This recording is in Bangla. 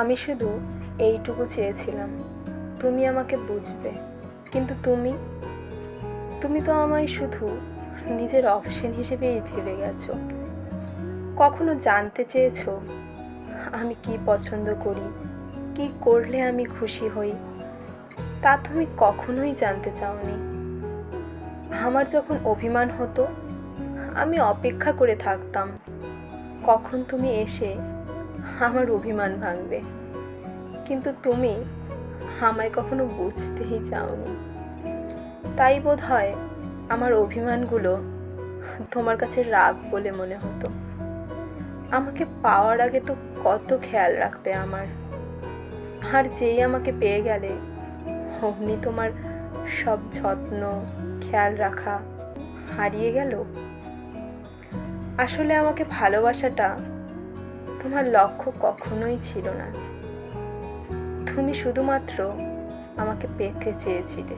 আমি শুধু এইটুকু চেয়েছিলাম। তুমি আমাকে বুঝবে, কিন্তু তুমি? তুমি তো আমায় শুধু নিজের অপশন হিসেবেই ভেবে গেছো। কখনো জানতে চেয়েছো আমি কি পছন্দ করি, কি করলে আমি খুশি হই? তা তুমি কখনোই জানতে চাওনি। আমার যখন অভিমান হতো, আমি অপেক্ষা করে থাকতাম। কখন তুমি এসে আমার অভিমান ভাঙবে। কিন্তু তুমি আমায় কখনো বুঝতেই চাওনি। তাই বোধ হয় আমার অভিমানগুলো তোমার কাছে রাগ বলে মনে হতো। আমাকে পাওয়ার আগে তো কত খেয়াল রাখবে আমার। আর যেই আমাকে পেয়ে গেলে অমনি তোমার সব যত্ন, খেয়াল রাখা হারিয়ে গেল। আসলে আমাকে ভালোবাসাটা তোমার লক্ষ্য কখনোই ছিল না। তুমি শুধুমাত্র আমাকে পেতে চেয়েছিলে।